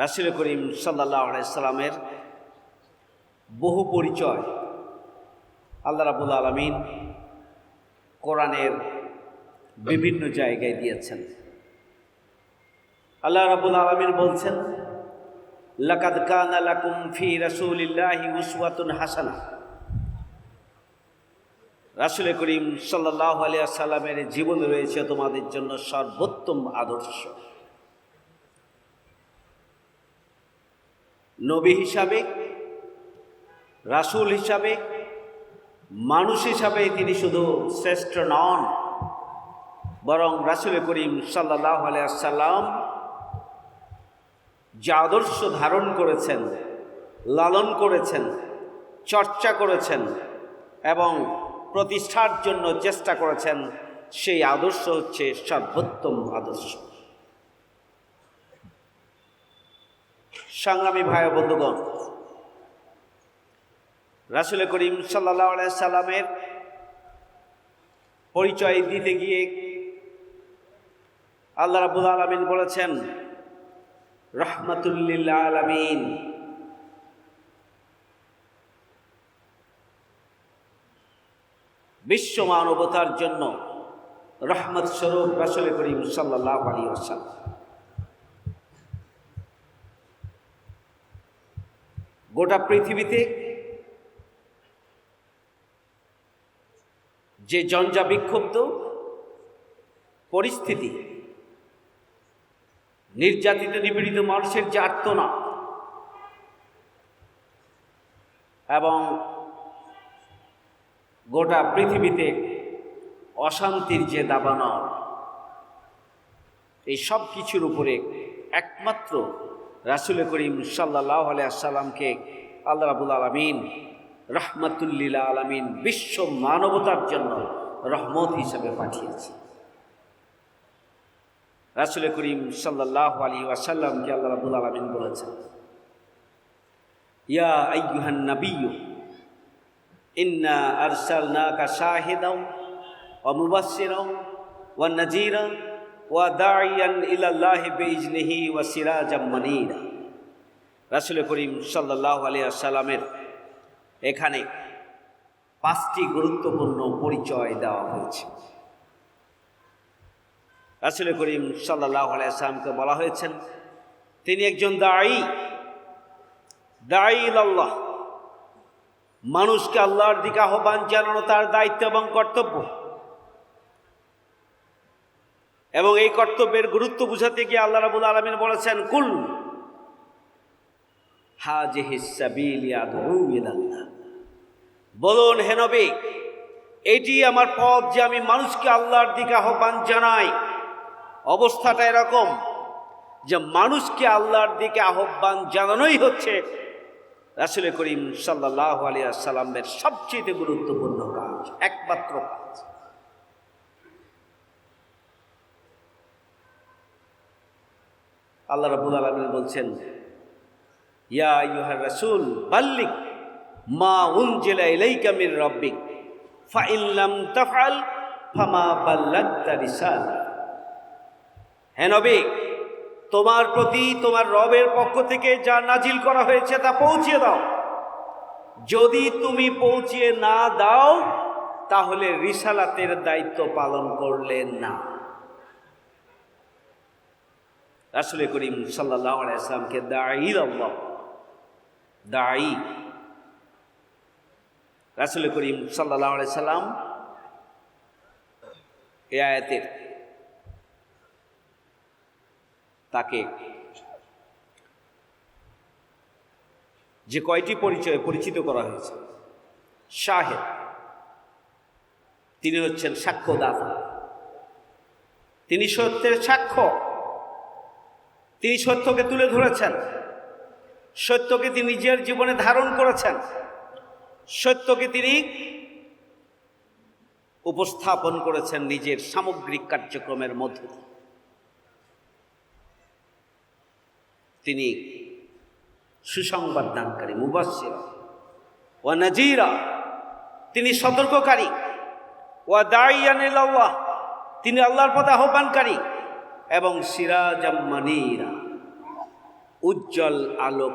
রাসুল করিম সাল্লাহ সাল্লামের বহু পরিচয় আল্লাহ রাবুল আলমিন কোরআনের বিভিন্ন জায়গায় দিয়েছেন। আল্লাহ রাবুল আলমিন বলছেন, লাকাদ কানা লাকুম ফি রাসূলিল্লাহি উসওয়াতুন হাসানা। রাসূল করিম সাল্লাল্লাহু আলাইহি সাল্লামের জীবনে রয়েছে তোমাদের জন্য সর্বোত্তম আদর্শ। নবী হিসাবে, রাসূল হিসাবে, মানুষ হিসাবে তিনি শুধু শ্রেষ্ঠ নন, বরং রাসূল করিম সাল্লাল্লাহু আলাইসাল্লাম যে আদর্শ ধারণ করেছেন, লালন করেছেন, চর্চা করেছেন এবং প্রতিষ্ঠার জন্য চেষ্টা করেছেন, সেই আদর্শ হচ্ছে সর্বোত্তম আদর্শ। সংগ্রামী ভাই বন্ধুগণ, রাসুল করিম সাল্লাহ সাল্লামের পরিচয় দিতে গিয়ে আল্লাহ রাবুল আলমিন বলেছেন রহমতুল্লিল আলমিন। বিশ্ব মানবতার জন্য রহমত স্বরূপ রাসুল করিম সাল্লাহ আলী আসাল গোটা পৃথিবীতে যে জঞ্জা বিক্ষুব্ধ পরিস্থিতি, নির্যাতিত, নিপীড়িত মানুষের যে আর্তনা এবং গোটা পৃথিবীতে অশান্তির যে দাবানল, এই সব কিছুর উপরে একমাত্র রাসুল করিম সাল্লাহ আলাইসাল্লামকে আল্লাহ রাবুল আলমিন রহমতুল্লিলা আলমিন বিশ্ব মানবতার জন্য রহমত হিসাবে পাঠিয়েছে রাসুল করিম সাল্লাহ আলী ওয়াসাল্লামকে আল্লাহ রাবুল আলমিন বলেছেন, ইয়া আইয়ুহান নবিয়্যু, ইন্না আরসালনাকা শাহিদাও ওয়া মুবাশশিরাও ওয়া নাযীরা ওয়া দাঈয়ান ইলাল্লাহি বিইজনিহি ওয়া সিরাজাম মানীরা। রাসূল করিম সাল্লাল্লাহু আলাইহি সাল্লামের এখানে পাঁচটি গুরুত্বপূর্ণ পরিচয় দেওয়া হয়েছে। রাসুল করিম সাল্লাহ আলাইসালামকে বলা হয়েছেন, তিনি একজন দায়ী দায়ী আল্লাহ মানুষকে আল্লাহর দিকে আহ্বান জানানো তার দায়িত্ব এবং কর্তব্য। এবং এই কর্তব্যের গুরুত্ব বুঝাতে গিয়ে আল্লাহ রাবুল আলমিন বলেছেন, কুল বলুন হেনবে এটি আমার পথ যে আমি মানুষকে আল্লাহর দিকে আহ্বান জানাই। অবস্থাটা এরকম যে মানুষকে আল্লাহর দিকে আহ্বান জানানোই হচ্ছে রাসুল করিম সাল্লাহ আলিয়া সাল্লামের সবচেয়ে গুরুত্বপূর্ণ কাজ, একমাত্র কাজ। আল্লাহ রাবুল আলমিন বলছেন, ইয়া ইউহার রাসুল বাল্লিক মা উনজিলা ইলাইকা মির রাব্বিক ফাইল্লাম তাফআল ফামা বাল্লাগতা রিসালা হে নবী, তোমার প্রতি তোমার রবের পক্ষ থেকে যা নাজিল করা হয়েছে তা পৌঁছে দাও। যদি তুমি পৌঁছিয়ে না দাও, তাহলে রিসালাতের দায়িত্ব পালন করলেন না। রাসুল করিম সাল্লাহ আলাইসলামকে দায়ী আল্লাহ দায়ী রাসুল করিম সাল্লাহ সাল্লাম এ আয়াতের তাকে যে কয়টি পরিচয় পরিচিত করা হয়েছে? শাহেদ তিনি হচ্ছেন সাক্ষ্যদাতা। তিনি সত্যের সাক্ষ্য। তিনি সত্যকে তুলে ধরেছেন। সত্যকে তিনি নিজের জীবনে ধারণ করেছেন। সত্যকে তিনি উপস্থাপন করেছেন নিজের সামগ্রিক কার্যক্রমের মধ্যে তিনি সুসংবাদ দানকারী মুবাসির ও নাজিরা তিনি সতর্ককারী। ও দাইয়ানিল্লাহ তিনি আল্লাহর পথে আহ্বানকারী। এবং সিরাজাম্মানিরা উজ্জ্বল আলোক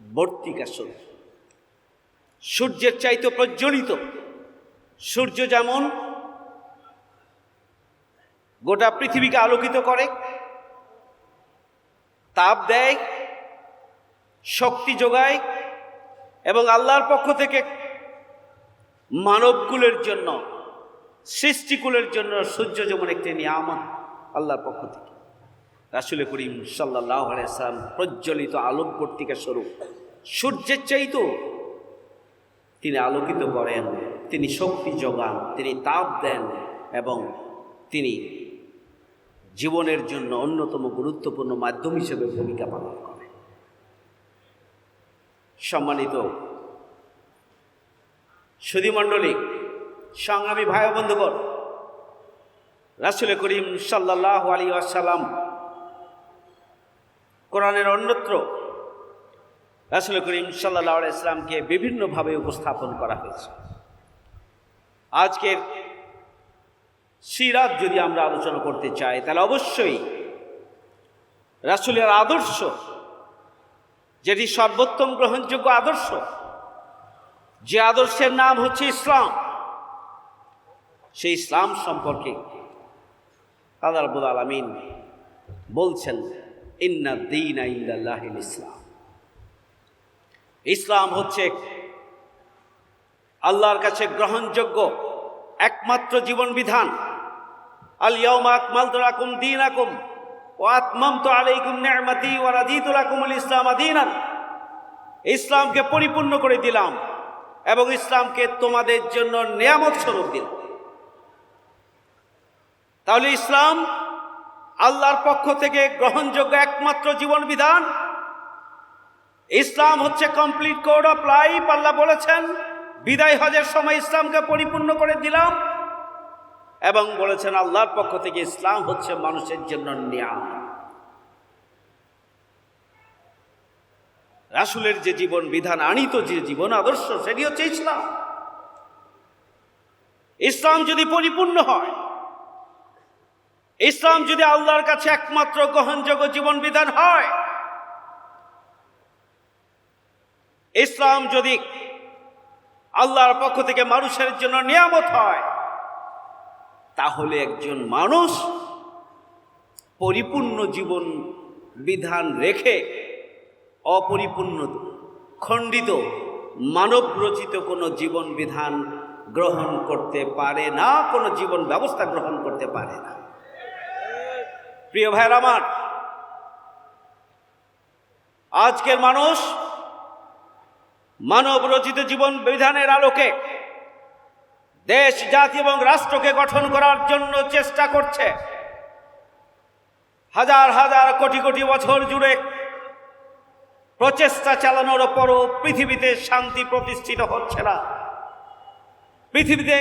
বর্তিকা স্বরূপ সূর্যের চাইতে প্রজ্বলিত। সূর্য যেমন গোটা পৃথিবীকে আলোকিত করে, তাপ দেয়, শক্তি যোগায় এবং আল্লাহর পক্ষ থেকে মানবকুলের জন্য, সৃষ্টিকুলের জন্য সূর্য যেমন একটি নিয়ামত। আল্লাহর পক্ষ থেকে। রাসুল করিম সাল্লাহ সাল্লাম প্রজ্বলিত আলোকবর্তিকা স্বরূপ সূর্যের চাইতো তিনি আলোকিত করেন, তিনি শক্তি যোগান, তিনি তাপ দেন এবং তিনি জীবনের জন্য অন্যতম গুরুত্বপূর্ণ মাধ্যম হিসেবে ভূমিকা পালন করেন। সম্মানিত সুধীমণ্ডলী, সংগ্রামী ভাই বন্ধুগণ রাসুল করিম সাল্লাহ আলী আসাল্লাম কোরআনের অন্যত্র রাসুল করিম সাল্লাহ ইসলামকে বিভিন্নভাবে উপস্থাপন করা হয়েছে। আজকের সিরাত যদি আমরা আলোচনা করতে চাই, তাহলে অবশ্যই রাসুলের আদর্শ, যেটি সর্বোত্তম গ্রহণযোগ্য আদর্শ, যে আদর্শের নাম হচ্ছে ইসলাম। সেই ইসলাম সম্পর্কে আল্লাহ রাব্বুল আলামিন বলছেন, ইন্না দিন ইসলাম। ইসলাম হচ্ছে আল্লাহর কাছে গ্রহণযোগ্য একমাত্র জীবন বিধান। দীনাকুম ওয়া আতমামতু আলাইকুম লাকুমুল ইসলাম ইসলামকে পরিপূর্ণ করে দিলাম এবং ইসলামকে তোমাদের জন্য নিয়ামত স্বরূপ দিলাম। তাহলে ইসলাম আল্লাহর পক্ষ থেকে গ্রহণযোগ্য একমাত্র জীবন বিধান। ইসলাম হচ্ছে কমপ্লিট কোড অফ লাইফ আল্লাহ বলেছেন, বিদায় হজের সময় ইসলামকে পরিপূর্ণ করে দিলাম এবং বলেছেন আল্লাহর পক্ষ থেকে ইসলাম হচ্ছে মানুষের জন্য নিয়াম। রাসুলের যে জীবন বিধান, আনিত যে জীবন, আদর্শ, সেটি হচ্ছে ইসলাম। ইসলাম যদি পরিপূর্ণ হয় ইসলাম যদি আল্লাহর কাছে একমাত্র গ্রহণযোগ্য জীবন বিধান হয়, ইসলাম যদি আল্লাহর পক্ষ থেকে মানুষের জন্য নিয়ামত হয়, তাহলে একজন মানুষ পরিপূর্ণ জীবন বিধান রেখে অপরিপূর্ণ, খণ্ডিত মানব রচিত কোনো জীবন বিধান গ্রহণ করতে পারে না, কোনো জীবন ব্যবস্থা গ্রহণ করতে পারে না। প্রিয় ভাইয়ের আমার, আজকের মানুষ মানব রচিত জীবন বিধানের আলোকে দেশ, জাতি এবং রাষ্ট্রকে গঠন করার জন্য চেষ্টা করছে। হাজার হাজার কোটি কোটি বছর জুড়ে প্রচেষ্টা চালানোর পরও পৃথিবীতে শান্তি প্রতিষ্ঠিত হচ্ছে না। পৃথিবীতে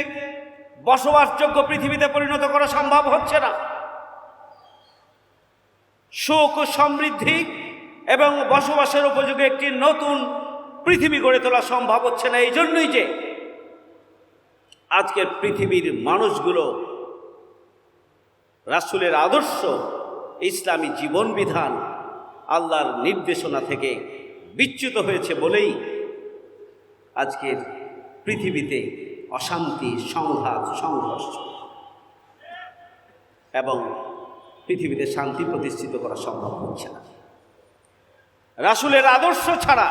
বসবাসযোগ্য পৃথিবীতে পরিণত করা সম্ভব হচ্ছে না। সুখ সমৃদ্ধি এবং বসবাসের উপযোগী একটি নতুন পৃথিবী গড়ে তোলা সম্ভব হচ্ছে না। এই জন্যই যে আজকের পৃথিবীর মানুষগুলো রাসুলের আদর্শ ইসলামী জীবন বিধান আল্লাহর নির্দেশনা থেকে বিচ্যুত হয়েছে বলেই আজকের পৃথিবীতে অশান্তি, সংঘাত, সংঘর্ষ এবং পৃথিবীতে শান্তি প্রতিষ্ঠিত করা সম্ভব হচ্ছে না। রাসুলের আদর্শ ছাড়া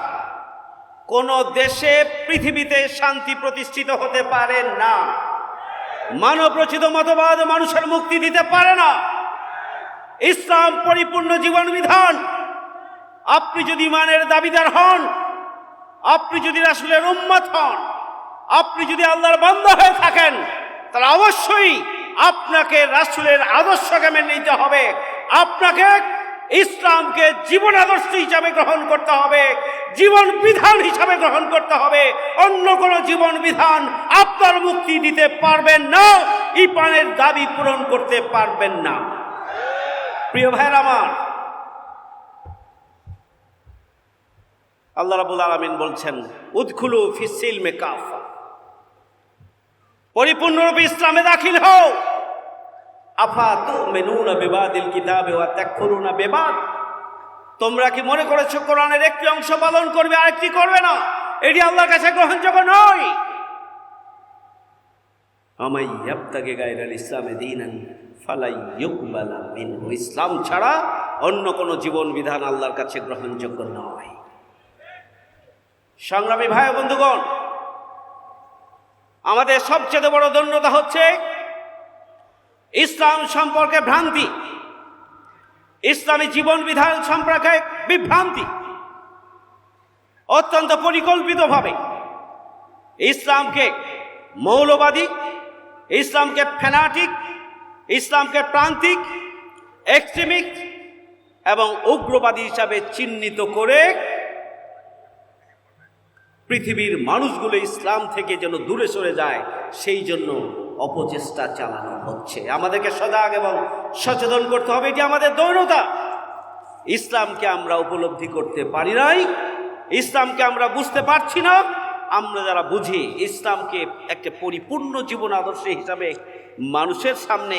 কোনো দেশে পৃথিবীতে শান্তি প্রতিষ্ঠিত হতে পারে না। মানব রচিত মতবাদ মানুষের মুক্তি দিতে পারে না। ইসলাম পরিপূর্ণ জীবন বিধান। আপনি যদি মানের দাবিদার হন, আপনি যদি রাসুলের উম্মত হন, আপনি যদি আল্লাহর বন্ধ হয়ে থাকেন, তাহলে অবশ্যই আপনাকে রাসুলের আদর্শকে মেনে নিতে হবে। আপনাকে ইসলামকে জীবন আদর্শ হিসাবে গ্রহণ করতে হবে। জীবন বিধান হিসাবে গ্রহণ করতে হবে। অন্য কোনো জীবন বিধান আপনার মুক্তি দিতে পারবেন না। ইপানের দাবি পূরণ করতে পারবেন না। প্রিয় ভাইয়ের আমার, আল্লাহ রাবুল আলমিন বলছেন, উদ্খুলু ফিসিল মে কাফা। পরিপূর্ণরূপে ইসলামে দাখিল হও। আফা তু মেনুনা বেবাদিল কিতাবে ওয়া তাকফুরুনা বেবাদ। তোমরা কি মনে করেছ কোরআনের একটি অংশ পালন করবে, আরেকটি করবে না? এটি আল্লাহর কাছে গ্রহণযোগ্য নয়। আমাই ইয়াবতাকে ইসলামে দিনান, ফালাই ইউকবালা ইসলাম ছাড়া অন্য কোনো জীবন বিধান আল্লাহর কাছে গ্রহণযোগ্য নয়। সংগ্রামী ভাই বন্ধুগণ আমাদের সবচেয়ে বড় দন্যতা হচ্ছে ইসলাম সম্পর্কে ভ্রান্তি। ইসলামী জীবন বিধান সম্পর্কে বিভ্রান্তি। অত্যন্ত পরিকল্পিতভাবে ইসলামকে মৌলবাদী, ইসলামকে ফ্যানাটিক ইসলামকে প্রান্তিক, এক্সট্রিমিক এবং উগ্রবাদী হিসাবে চিহ্নিত করে পৃথিবীর মানুষগুলো ইসলাম থেকে যেন দূরে সরে যায়, সেই জন্য অপচেষ্টা চালানো হচ্ছে। আমাদেরকে সজাগ এবং সচেতন করতে হবে, এটি আমাদের দৈনতা। ইসলামকে আমরা উপলব্ধি করতে পারি নাই, ইসলামকে আমরা বুঝতে পারছি না। আমরা যারা বুঝি, ইসলামকে একটা পরিপূর্ণ জীবন আদর্শ হিসাবে মানুষের সামনে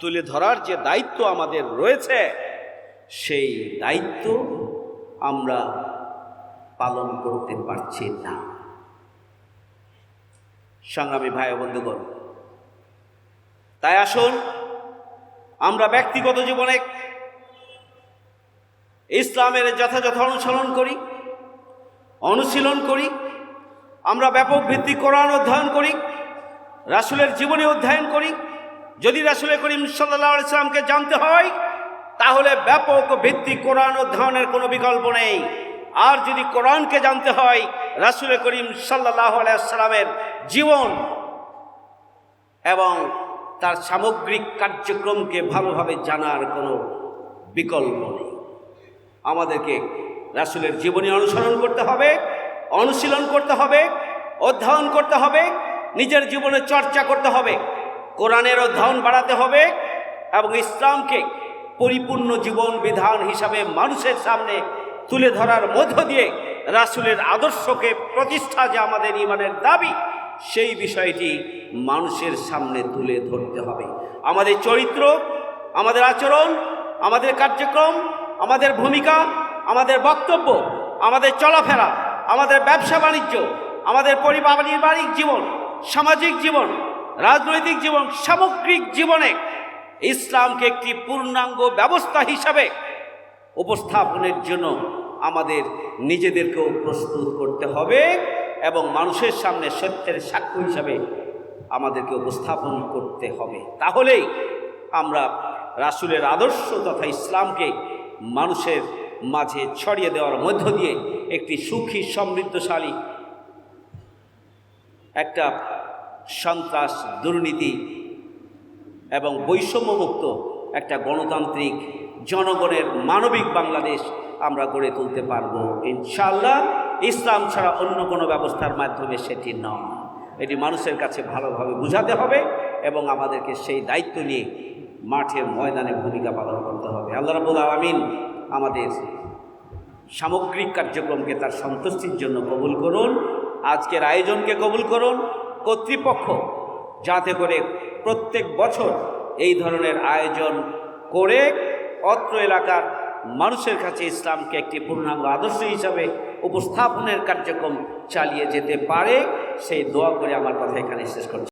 তুলে ধরার যে দায়িত্ব আমাদের রয়েছে, সেই দায়িত্ব আমরা পালন করতে পারছি না। সংগ্রামী ভাই বন্ধুগণ, তাই আসুন, আমরা ব্যক্তিগত জীবনে ইসলামের যথাযথ অনুসরণ করি, অনুশীলন করি, আমরা ব্যাপক ভিত্তি কোরআন অধ্যয়ন করি, রাসুলের জীবনী অধ্যয়ন করি। যদি রাসুল করিম সাল্লাহ ইসলামকে জানতে হয়, তাহলে ব্যাপক ভিত্তি কোরআন অধ্যয়নের কোনো বিকল্প নেই। আর যদি কোরআনকে জানতে হয়, রাসুল করিম সাল্লাহ আলাইসালামের জীবন এবং তার সামগ্রিক কার্যক্রমকে ভালোভাবে জানার কোনো বিকল্প নেই। আমাদেরকে রাসুলের জীবনী অনুসরণ করতে হবে, অনুশীলন করতে হবে, অধ্যয়ন করতে হবে, নিজের জীবনে চর্চা করতে হবে, কোরআনের অধ্যয়ন বাড়াতে হবে এবং ইসলামকে পরিপূর্ণ জীবন বিধান হিসাবে মানুষের সামনে তুলে ধরার মধ্য দিয়ে রাসুলের আদর্শকে প্রতিষ্ঠা যে আমাদের ইমানের দাবি, সেই বিষয়টি মানুষের সামনে তুলে ধরতে হবে। আমাদের চরিত্র, আমাদের আচরণ, আমাদের কার্যক্রম, আমাদের ভূমিকা, আমাদের বক্তব্য, আমাদের চলাফেরা, আমাদের ব্যবসা বাণিজ্য, আমাদের পারিবারিক জীবন, সামাজিক জীবন, রাজনৈতিক জীবন, সামগ্রিক জীবনে ইসলামকে একটি পূর্ণাঙ্গ ব্যবস্থা হিসাবে উপস্থাপনের জন্য আমাদের নিজেদেরকেও প্রস্তুত করতে হবে এবং মানুষের সামনে সত্যের সাক্ষ্য হিসাবে আমাদেরকে উপস্থাপন করতে হবে। তাহলেই আমরা রাসুলের আদর্শ তথা ইসলামকে মানুষের মাঝে ছড়িয়ে দেওয়ার মধ্য দিয়ে একটি সুখী, সমৃদ্ধশালী একটা সন্ত্রাস, দুর্নীতি এবং বৈষম্যমুক্ত একটা গণতান্ত্রিক জনগণের মানবিক বাংলাদেশ আমরা গড়ে তুলতে পারব। ইনশাল্লাহ ইসলাম ছাড়া অন্য কোনো ব্যবস্থার মাধ্যমে সেটি নয়। এটি মানুষের কাছে ভালোভাবে বুঝাতে হবে এবং আমাদেরকে সেই দায়িত্ব নিয়ে মাঠের ময়দানে ভূমিকা পালন করতে হবে। আল্লাহ রাবুল আলমিন আমাদের সামগ্রিক কার্যক্রমকে তার সন্তুষ্টির জন্য কবুল করুন, আজকের আয়োজনকে কবুল করুন। কর্তৃপক্ষ যাতে করে প্রত্যেক বছর এই ধরনের আয়োজন করে অত্র এলাকার মানুষের কাছে ইসলামকে একটি পূর্ণাঙ্গ আদর্শ হিসাবে উপস্থাপনের কার্যক্রম চালিয়ে যেতে পারে, সেই দোয়া করে আমার কথা এখানে শেষ করছি।